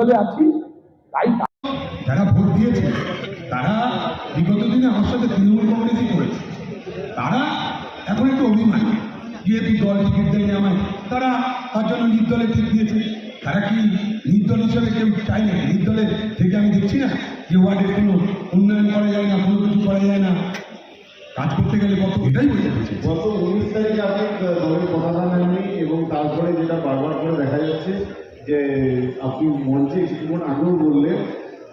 নির্দলে আছি তাই যারা ভোট দিয়েছে তারা বিগত দিনে আমার সাথে তৃণমূল কংগ্রেসই করেছে। তারা এখন একটু অভিমান। যেহেতু দল টিকিট দেয়নি আমায়। তারা তার জন্য নির্দলে টিকিট দিয়েছে। তারা কি নির্দল হিসেবে কেউ চায় না নির্দলে থেকে আমি দেখছি না যে ওয়ার্ডের কোনো উন্নয়ন করা যায় না কোনো কিছু করা যায় না। কাজ করতে গেলে কত এটাই বোঝা যাচ্ছে গত উনিশ তারিখে আপনি দলের পতাকা নেননি এবং তারপরে যেটা বারবার করে দেখা যাচ্ছে যে আপনি মঞ্চে কিছুক্ষণ আগেও বললেন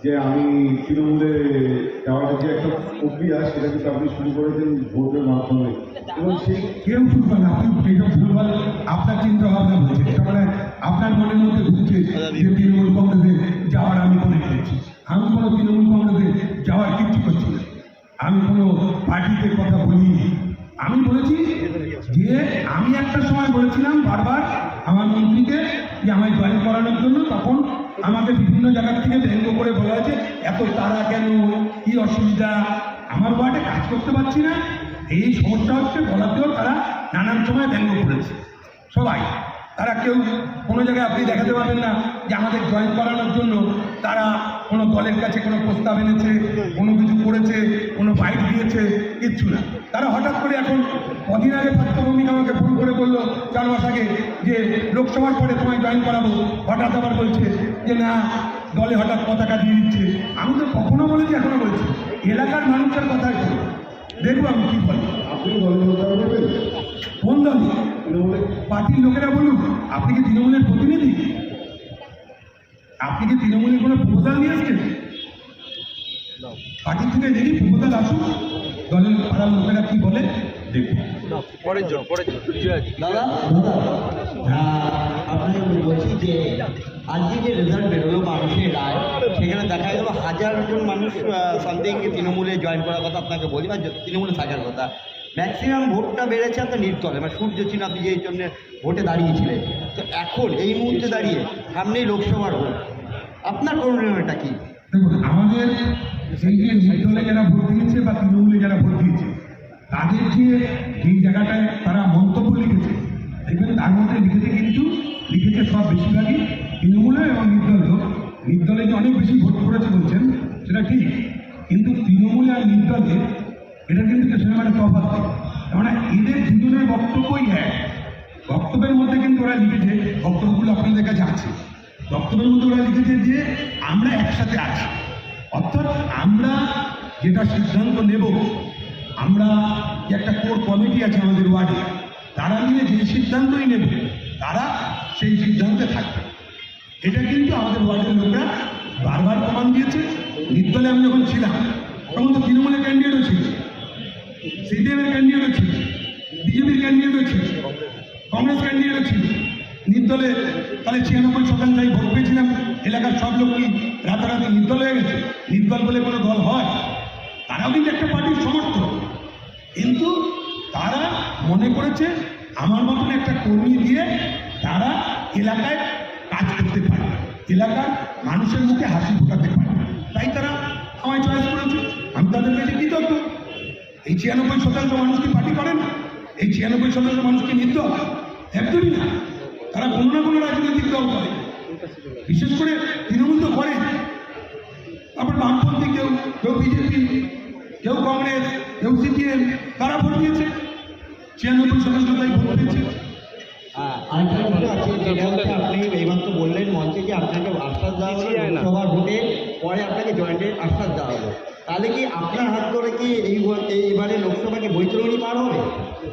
যে আমি তৃণমূলে যাওয়ার যে একটা প্রক্রিয়া, সেটা কিন্তু আপনি শুরু করেছেন ভোটের মাধ্যমে। এবং সেই কেউ না, আপনি এইসব ভুলভাল, আপনার চিন্তা ভাবনা বলছে এটা মানে আপনার মনের মধ্যে ঘুরছে যে তৃণমূল কংগ্রেসে যাওয়ার আমি মনে করেছি আমি কোনো তৃণমূল কংগ্রেসে যাওয়ার কিচ্ছু করছি না। আমি কোনো পার্টিতে কথা বলিনি। আমি বলেছি যে আমি একটা সময় বলেছিলাম বারবার আমার মন্ত্রীকে যে আমায় জয়েন করানোর জন্য তখন আমাকে বিভিন্ন জায়গা থেকে ব্যঙ্গ করে বলা হয়েছে, এত তারা কেন? কি অসুবিধা? আমার ওয়ার্ডে কাজ করতে পারছি না। এই সমস্যা হচ্ছে বলাতেও তারা নানান সময় ব্যঙ্গ করেছে। সবাই, তারা কেউ কোনো জায়গায় আপনি দেখাতে পারবেন না যে আমাদের জয়েন করানোর জন্য তারা কোনো দলের কাছে কোনো প্রস্তাব এনেছে কোনো কিছু করেছে কোনো বাইক দিয়েছে কিচ্ছু না। তারা হঠাৎ করে এখন কদিন আগে ছাত্রভূমিক আমাকে ফোন করে বলল চার মাস আগে যে লোকসভার পরে তোমায় জয়েন করাবো। হঠাৎ আবার বলছে যে না দলে হঠাৎ পতাকা দিয়ে দিচ্ছে। আমি তো কখনো বলেছি এখনও বলছি। এলাকার মানুষের কথা দেখব আমি কী বলি। কোন দল? পার্টির লোকেরা বলুন আপনি কি তৃণমূলের প্রতিনিধি? আপনি কি তৃণমূলের কোনো প্রপোজাল নিয়ে এসছেন পার্টি থেকে দেখি প্রপোজাল আসুন দলের পাড়ার লোকেরা কি বলে? দেখুন। পরের জন পরের জন। দাদা? দাদা আপনাকে বলছি যে আজকে যে রেজাল্ট বেরোলো মানুষের রায় সেখানে দেখা গেল হাজার জন মানুষ সামথিং তৃণমূলে জয়েন করার কথা আপনাকে বলি বা তৃণমূলে থাকার কথা। ম্যাক্সিমাম ভোটটা বেড়েছে আপনার নির্দলে মানে সূর্য ছিল আপনি যেই জন্য ভোটে দাঁড়িয়েছিলেন। তো এখন এই মুহূর্তে দাঁড়িয়ে সামনেই লোকসভার ভোট। আপনার করণীয়টা কি? দেখুন, আমাদের সেই যে নির্দলে যারা ভোট দিয়েছে বা তৃণমূলে যারা ভোট দিয়েছে, তাদের যে যেই জায়গাটায় তারা মন্তব্য লিখেছে, দেখবেন তার মধ্যে লিখেছে কিন্তু, লিখেছে সব বেশিরভাগই তৃণমূলে এবং নির্দল নির্দলে যে অনেক বেশি ভোট করেছে বলছেন, সেটা ঠিক, কিন্তু তৃণমূলে আর নির্দলে, এটা কিন্তু সেখানে তফাৎ। মানে এদের দুজনের বক্তব্যই এক। বক্তব্যের মধ্যে কিন্তু ওরা লিখেছে, বক্তব্যগুলো আপনাদের কাছে আছে। বক্তব্যের মধ্যে ওরা লিখেছে যে, আমরা একসাথে আছি। অর্থাৎ আমরা যেটা সিদ্ধান্ত নেব, আমরা যে একটা কোর কমিটি আছে আমাদের ওয়ার্ডে, তারা নিয়ে যে সিদ্ধান্তই নেবে, তারা সেই সিদ্ধান্তে থাকবে। এটা কিন্তু আমাদের ওয়ার্ডের লোকরা বারবার প্রমাণ দিয়েছে। নির্দলে আমি যখন ছিলাম, তখন তো তৃণমূলের ক্যান্ডিডেটও ছিল। সিপিএমের ক্যান্ডিডেটও ছিল। বিজেপির ক্যান্ডিডেটও ছিল। কংগ্রেস ক্যান্ডিডেটও ছিল। নির্দলে তাহলে ছিয়ানব্বই শতাংশ আমি ভোট পেয়েছিলাম, এলাকার সব লোক কি রাতারাতি নির্দল হয়ে গেছে। নির্দল বলে কোনো দল হয়? তারাও কিন্তু একটা পার্টির সমর্থক। কিন্তু তারা মনে করেছে, আমার মতন একটা কর্মী দিয়ে তারা এলাকায় কাজ করতে পারে এলাকার মানুষের মুখে হাসি ফোটাতে পারে তাই তারা আমায় চয়েস করেছে। আমি তাদের কাছে কৃতজ্ঞ। এই ছিয়ানব্বই শতাংশ মানুষ কি পার্টি করে না? এই ছিয়ানব্বই শতাংশ মানুষকে নির্দল? একদমই না। তারা কোনো না কোনো রাজনৈতিক দল করে বিশেষ করে তৃণমূল তো করে তারপর বামপন্থী কেউ কেউ বিজেপি কেউ কংগ্রেস কেউ সিপিএম তারা ভোট দিয়েছে। ছিয়ানব্বই শতাংশ তাই ভোট পেয়েছে। আপনি এইবার তো বললেন মঞ্চে যে আপনাকে আশ্বাস দেওয়া হলো পিছিয়ে লোকসভার ভোটে পরে আপনাকে জয়েন্টের আশ্বাস দেওয়া হলো তাহলে কি আপনার হাত ধরে কি এই ভোট- এই এবারে লোকসভাকে বৈতরণী পার হবে?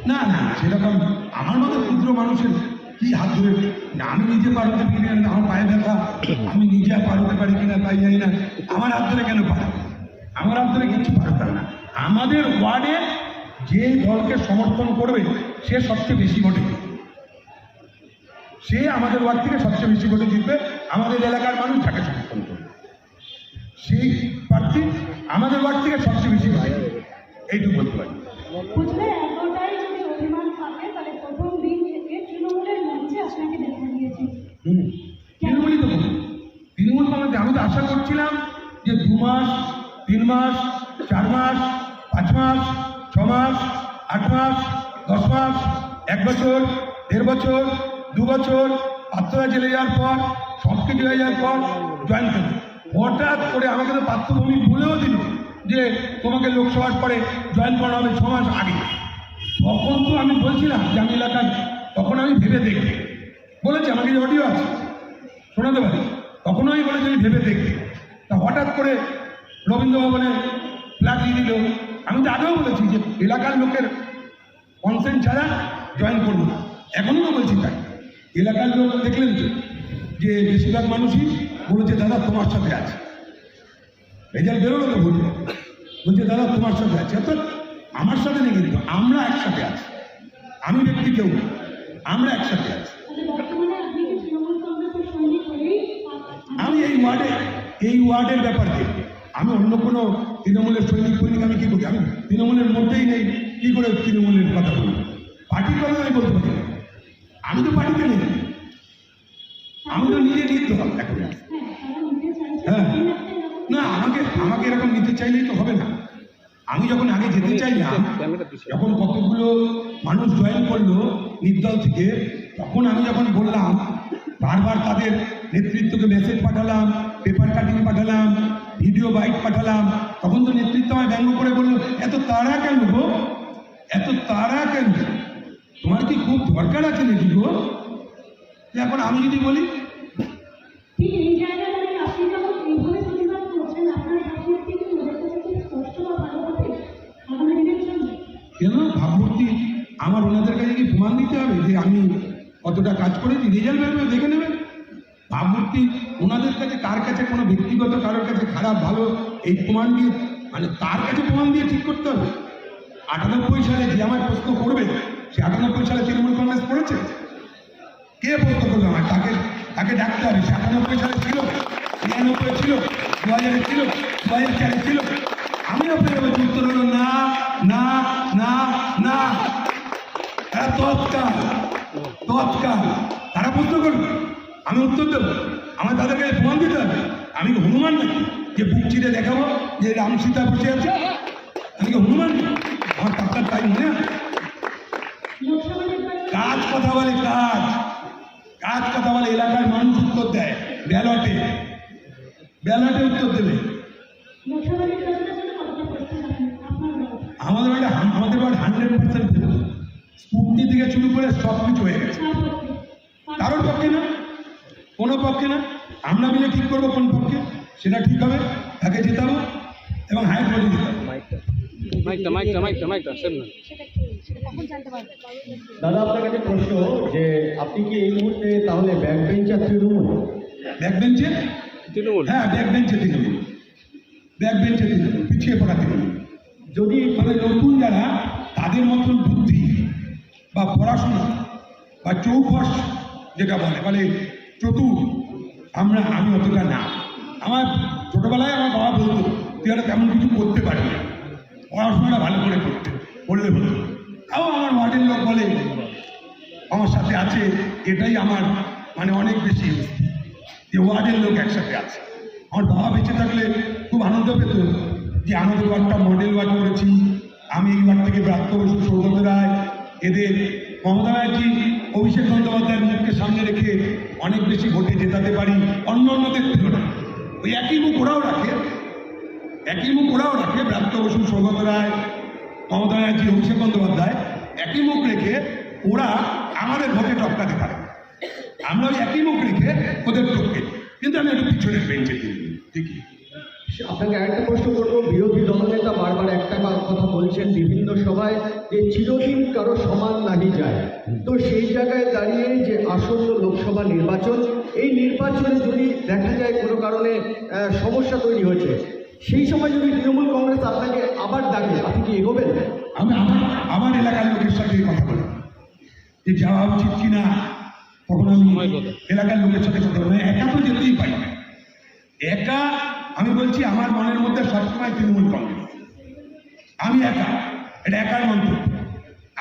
না না সেরকম আমার মতো ক্ষুদ্র মানুষের কি হাত ধরে? না, আমি নিজে পার হতে পারি না আমার পায়ে ব্যথা আমি নিজে পার হতে পারি কিনা তাই জানি না। আমার হাত ধরে কেন পারে আমার হাত ধরে কিছু পারে না। আমাদের ওয়ার্ডে যে দলকে সমর্থন করবে সে সবচেয়ে বেশি ভোটে। সে আমাদের ওয়ার্ড থেকে সবচেয়ে বেশি ভোটে জিতবে। আমাদের এলাকার মানুষ যাকে সমর্থন করবে। সেই প্রার্থী আমাদের ওয়ার্ড থেকে সবচেয়ে বেশি জিতবে। এইটুকু বলতে পারি। বুঝলে এতটাই যদি অভিমান থাকে তাহলে প্রথম দিন থেকে তৃণমূলের মঞ্চে আপনাকে দেখা দিয়েছে। তৃণমূলই তো তৃণমূল আমি তো আশা করছিলাম যে দু মাস তিন মাস চার মাস পাঁচ মাস ছ মাস আট মাস দশ মাস এক বছর দেড় বছর দু বছর পাত্রা জেলে যাওয়ার পর সব কিছু হয়ে যাওয়ার পর জয়েন করি হঠাৎ করে আমাকে তো পার্থভূমি বলেও দিল যে তোমাকে লোকসভার পরে জয়েন করা হবে ছ মাস আগে। তখন তো আমি বলছিলাম যে আমি এলাকায় তখন আমি ভেবে দেখি। বলেছি, আমাকে যে অডিও আছে, শোনাতে পারি? তখনও আমি বলেছি, আমি ভেবে দেখি। তা হঠাৎ করে রবীন্দ্র ভবনে ফ্ল্যাট দিয়ে দিল। আমি তো আগেও বলেছি যে এলাকার লোকের কনসেন্ট ছাড়া জয়েন করব এখনও তো বলছি তাই। এলাকার লোক দেখলেন যে বেশিরভাগ মানুষই বলেছে, দাদা, তোমার সাথে আছে। রেজাল্ট বেরোলো তো ভোটে। বলছে, দাদা, তোমার সাথে আছে। অর্থাৎ আমার সাথে নেই কিন্তু, আমরা একসাথে আছি। আমি ব্যক্তি কেউ না। আমরা একসাথে আছি। আমি এই ওয়ার্ডে, এই ওয়ার্ডের ব্যাপার দেখি আমি অন্য কোনো তৃণমূলের সৈনিক সৈনিক আমি কি করি? আমি তৃণমূলের মধ্যেই নেই, কি করে তৃণমূলের কথা বলি পার্টির কথা আমি বলতে পারি আমি তো পার্টিতে নেই। আমি তো নিজে নিতে হবে এখন হ্যাঁ। তারা না, আমাকে আমাকে এরকম নিতে চাইলেই তো হবে না। আমি যখন আগে যেতে চাইলাম, যখন কতগুলো মানুষ জয়েন করল নির্দল থেকে, তখন আমি যখন বললাম, বারবার তাদের নেতৃত্বকে মেসেজ পাঠালাম পেপার কাটিং পাঠালাম ভিডিও বাইট পাঠালাম, তখন তো নেতৃত্ব আমায় ব্যঙ্গ করে বলল, এত তাড়া কেন গো? এত তাড়া কেন? তোমার কি খুব দরকার আছে নাকি গো? এখন আমি যদি বলি কেন? ভাবমূর্তি, আমার ওনাদের কাছে কি প্রমাণ দিতে হবে যে আমি কতটা কাজ করেছি? রেজাল্ট বেরোবে দেখে নেবেন। ভাবমূর্তি, ওনাদের কাছে কার কাছে কোনো ব্যক্তিগত, কারোর কাছে খারাপ, ভালো, এই প্রমাণ দিয়ে মানে তার কাছে প্রমাণ দিয়ে ঠিক করতে হবে। আটানব্বই সালে যে আমার প্রশ্ন করবে, সে আটানব্বই সালে তৃণমূল কংগ্রেস করেছে। কে প্রশ্ন করবে আমার তাকে তাকে ডাকতে হবে। সে আটানব্বই সালে ছিল, নিরানব্বই ছিল দু হাজারে ছিল দু হাজার চারে ছিল। আমি আপনাকে বলছি, উত্তর হলো না না না না। তারা তৎকাল তৎকাল। তারা প্রশ্ন করবে, আমি উত্তর দেবো। আমার তাদের কাছে প্রমাণ দিতে হবে। আমি হনুমান নাকি? যে বুক চিরে দেখাবো যে রাম সীতা বসে আছে? আমি কি হনুমান? আমার টাকার তাই মনে কাজ কথা বলে কাজ। কাজ কথা বলে এলাকার মানুষ উত্তর দেয়, ব্যালটে। ব্যালটে উত্তর দেবে? আমাদের বাড়ি আমাদের বাড়ি হান্ড্রেড পার্সেন্ট স্কুটনি থেকে শুরু করে সব কিছু হয়ে গেছে? কারোর পক্ষে না, কোনো পক্ষে না। আমরা মিলে ঠিক করব কোন পক্ষে, সেটা ঠিক হবে, তাকে জেতাবো এবং হায়ার করে দিতে হবে মাইকটা মাইকটা মাইকটা মাইকটা সামনে দাদা আপনার কাছে প্রশ্ন যে আপনি কি এই মুহূর্তে তাহলে ব্যাক বেঞ্চার তৃণমূল? ব্যাক বেঞ্চে তৃণমূল। হ্যাঁ ব্যাক বেঞ্চে তৃণমূল। ব্যাক বেঞ্চে তৃণমূল পিছিয়ে পড়া তৃণমূল। যদি মানে নতুন যারা তাদের মতন বুদ্ধি বা পড়াশোনা বা চৌকস যেটা বলে মানে চতুর আমরা আমি অতটা না। আমার ছোটবেলায় আমার বাবা বলতো তুই একটা তেমন কিছু করতে পারবি না। পড়াশোনাটা ভালো করে করতে। করলে হতো। তাও লোক বলে, আমার সাথে আছে, এটাই আমার মানে অনেক বেশি যে ওয়ার্ডের লোক একসাথে আছে। আমার বাবা বেঁচে থাকলে খুব আনন্দ পেত যে আমাদের ওয়ার্ডটা মডেল ওয়ার্ড করেছি, আমি এই ওয়ার্ড থেকে ব্রাত্য বসু সৌগত রায়। এদের মমতা ব্যানার্জি অভিষেক বন্দ্যোপাধ্যায়ের মুখকে সামনে রেখে অনেক বেশি ভোটে জেতাতে পারি? অন্য অন্যদের তুলনায় ওই একই মুখ ওরাও রাখে। একই মুখ ওরাও রাখে ব্রাত্য বসু সৌগত রায়, মমতা ব্যানার্জি, অভিষেক বন্দ্যোপাধ্যায়। একই মুখ রেখে ওরা আমাদের ভোটে টপকাতে পারে। আমরা ওই একই মুখ রেখে ওদের টপকে কিন্তু আমি একটু পিছনের বেঞ্চে দিই ঠিকই আপনাকে আরেকটা প্রশ্ন করব। বিরোধী দলনেতা বারবার একটা কথা বলছেন বিভিন্ন সভায় যে চিরদিন কারও সমান নাহি যায়। তো সেই জায়গায় দাঁড়িয়ে যে আসন্ন লোকসভা নির্বাচন এই নির্বাচনে যদি দেখা যায় কোনো কারণে সমস্যা তৈরি হয়েছে সেই সময় যদি তৃণমূল কংগ্রেস আপনাকে আবার ডাকে আপনি কি এগোবেন? আমি আমার আমার এলাকার লোকের সাথে কথা বলি। যে যাওয়া উচিত কিনা তখন আমি এলাকার লোকের সাথে কথা বলি একা তো যেতেই পারি না। একা আমি বলছি আমার মনের মধ্যে সবসময় তৃণমূল কংগ্রেস। আমি একা এটা একার মন্তব্য।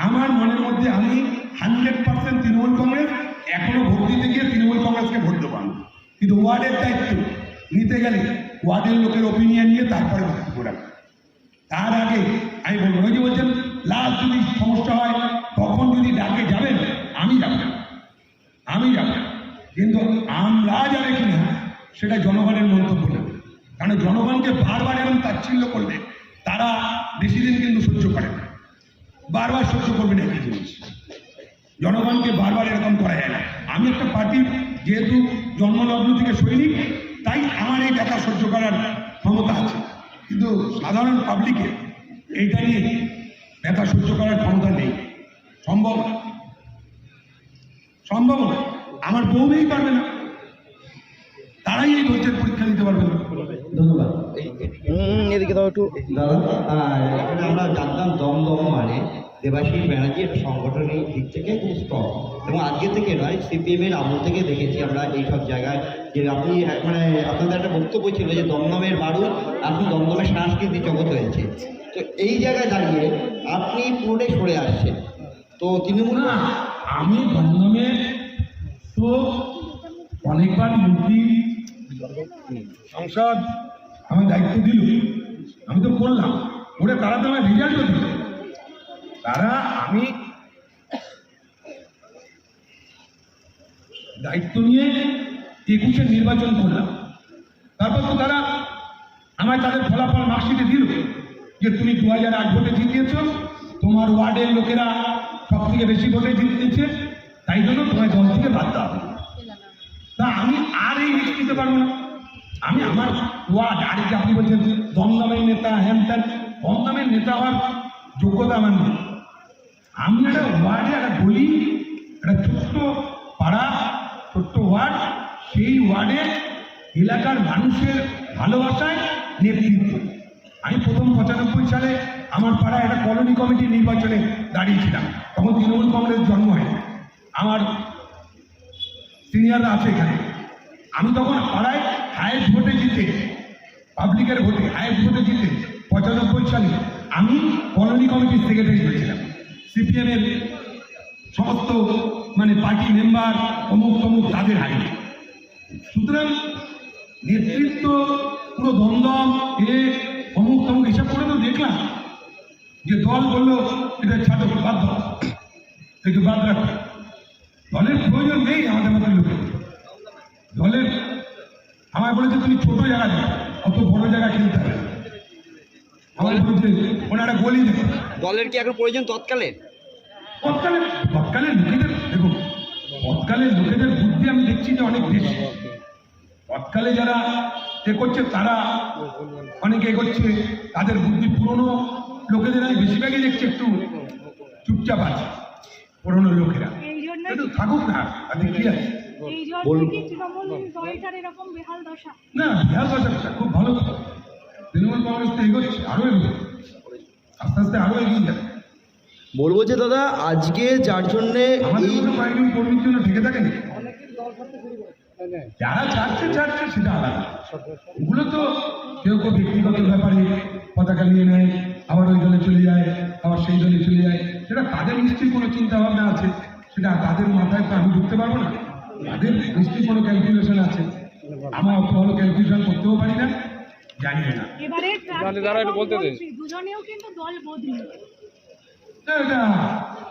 আমার মনের মধ্যে আমি হান্ড্রেড পার্সেন্ট তৃণমূল কংগ্রেস এখনও ভোট দিতে গিয়ে তৃণমূল কংগ্রেসকে ভোট দেবো আমি। কিন্তু ওয়ার্ডের দায়িত্ব নিতে গেলে ওয়ার্ডের লোকের ওপিনিয়ন নিয়ে তারপরে বক্তব্য রাখব। তার আগে আমি বলব ওই যে বলছেন লাস্ট যদি সমস্যা হয়, তখন যদি ডাকে যাবেন, আমি যাব। আমি যাব। কিন্তু আমরা যারা কিনা সেটা জনগণের মন্তব্য না। কারণ জনগণকে বারবার এরকম তাচ্ছিল্য করলে তারা বেশি দিন কিন্তু সহ্য করে না। বারবার সহ্য করবে না একই জিনিস। জনগণকে বারবার এরকম করা যায় না। আমি একটা পার্টির যেহেতু জন্মলগ্ন থেকে সৈনিক, তাই আমার এই ব্যথা সহ্য করার ক্ষমতা আছে। কিন্তু সাধারণ পাবলিকের এইটা নিয়ে ব্যথা সহ্য করার ক্ষমতা নেই। সম্ভব না। সম্ভব না। আমার বউমেই পারবে না। তারাই এই ধৈর্যের পরীক্ষা দিতে পারবে না। ধন্যবাদ। এদিকে দাও একটু। দাদা এখানে আমরা জানতাম দমদম মানে দেবাশিস ব্যানার্জি একটা সংগঠনের দিক থেকে খুব স্ট্রং এবং আজকে থেকে নয় সিপিএম এর আমল থেকে দেখেছি আমরা এই সব জায়গায় যে আপনি মানে আপনাদের একটা বক্তব্য ছিল যে দমদমের বারুদ এখন দমদমের সাংস্কৃতিক জগৎ হয়েছে। তো এই জায়গায় দাঁড়িয়ে আপনি পুরোটাই সরে আসছেন। তো তৃণমূল না, আমি দমদমে তো অনেকবার মন্ত্রী সংসদ আমার দায়িত্ব দিল আমি তো করলাম। ওরা তারা তো আমার রেজাল্টও দিল। তারা আমি দায়িত্ব নিয়ে একুশে নির্বাচন করলাম। তারপর তো তারা আমায় তাদের ফলাফল মার্কশিটে দিল। যে তুমি দু হাজার আট ভোটে জিতিয়েছ, তোমার ওয়ার্ডের লোকেরা সব থেকে বেশি ভোটে জিতিয়েছে তাই জন্য তোমায় দল থেকে বাদ দেওয়া হবে তা আমি আর এই রিস্ক নিতে পারব না। আমি আমার ওয়ার্ড, আর কি আপনি বলছেন দমদমের নেতা, হ্যান ত্যান, দমদমের নেতা হওয়ার যোগ্যতা আমার নেই। আমি একটা ওয়ার্ডে, একটা গলি, একটা ছোট্ট পাড়া, ছোট্ট ওয়ার্ড, সেই ওয়ার্ডে এলাকার মানুষের ভালোবাসায় নেতৃত্ব। আমি প্রথম পঁচানব্বই সালে আমার পাড়ায় একটা কলোনি কমিটি নির্বাচনে দাঁড়িয়েছিলাম। তখন তৃণমূল কংগ্রেস জন্ম হয়। আমার সিনিয়ররা আছে এখানে। আমি তখন পাড়ায় হায়েস্ট ভোটে জিতে পাবলিকের ভোটে হায়েস্ট ভোটে জিতে পঁচানব্বই সালে আমি কলোনি কমিটির সেক্রেটারি হয়েছিলাম। সিপিএমের সমস্ত মানে পার্টি মেম্বার অমুক তমুক তাদের হারিয়ে। সুতরাং নেতৃত্ব, পুরো দমদম এ অমুক তমুক হিসাব করে তো দেখলাম যে দল বলল এটা ছাড়ো বাদ দাও। একটু বাদ রাখো। দলের প্রয়োজন নেই আমাদের মতো লোকের দলের আমায় বলেছে তুমি ছোট জায়গা যাও অত বড় জায়গা খেলতে হবে আমায় বলেছে ওনারা গলি দেবে। দলের কি এখন প্রয়োজন তৎকালে তৎকালে তৎকালে লোকেদের দেখো তৎকালে লোকেদের বুদ্ধি আমি দেখছি যে অনেক বেশি। তৎকালে যারা এ করছে তারা অনেকে এগোচ্ছে তাদের বুদ্ধি পুরনো লোকেদের আমি বেশিরভাগই দেখছি একটু চুপচাপ আছে পুরনো লোকেরা। কিন্তু থাকুক না তাদের কি। আছে বেহাল দশা? না খুব ভালো তৃণমূল কংগ্রেস তো এগোচ্ছে আরও এগোচ্ছে আস্তে আস্তে আরও এগিয়ে যাবে। বলব যে দাদা আজকে যার জন্যে আমাদের এই মতো কয়েকজন কর্মীর জন্য ঢেকে থাকেনি? যারা ছাড়ছে ছাড়ছে সেটা আলাদা। ওগুলো তো কেউ কেউ ব্যক্তিগত ব্যাপারে পতাকা নিয়ে নেয় আবার ওই দলে চলে যায় আবার সেই দলে চলে যায়। সেটা তাদের নিশ্চয়ই কোনো চিন্তা ভাবনা আছে। সেটা তাদের মাথায় তো আমি ঢুকতে পারব না। তাদের নিশ্চয়ই কোনো ক্যালকুলেশন আছে। আমার অত ভালো ক্যালকুলেশন করতেও পারি না জানি না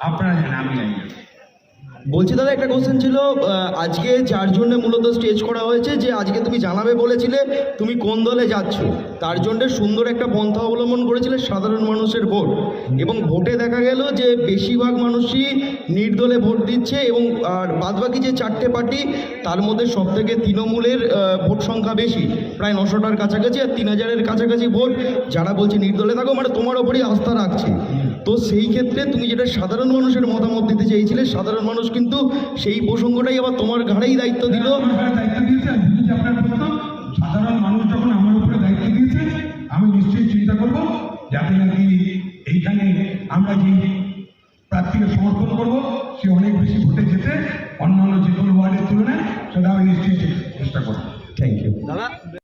আপনারা জানেন আমি জানি না। বলছি দাদা, একটা কোশ্চেন ছিল আজকে যার জন্য মূলত স্টেজ করা হয়েছে, যে আজকে তুমি জানাবে বলেছিলে তুমি কোন দলে যাচ্ছ। তার জন্য সুন্দর একটা পন্থা অবলম্বন করেছিলে সাধারণ মানুষের ভোট। এবং ভোটে দেখা গেল যে বেশিরভাগ মানুষই নির্দলে ভোট দিচ্ছে এবং, আর বাদবাকি যে চারটে পার্টি, তার মধ্যে সব থেকে তৃণমূলের ভোট সংখ্যা বেশি। প্রায় নশোটার কাছাকাছি আর তিন হাজারের কাছাকাছি ভোট। যারা বলছে নির্দলে থাকো মানে তোমার ওপরই আস্থা রাখছে। তো সেই ক্ষেত্রে তুমি যেটা সাধারণ মানুষের মতামত দিতে চাইছিলে সাধারণ মানুষ কিন্তু সেই প্রসঙ্গটাই আবার তোমার ঘাড়েই দায়িত্ব দিল। সাধারণ মানুষ যখন আমার উপরে দায়িত্ব দিয়েছে আমি নিশ্চয়ই চিন্তা করব যাতে নাকি এইখানে আমরা যে প্রার্থীকে সমর্থন করব সে অনেক বেশি ভোটে যেতে অন্যান্য যে কোনো ওয়ার্ডের তুলনায় সেটা আমি নিশ্চয়ই চেষ্টা করব। থ্যাংক ইউ দাদা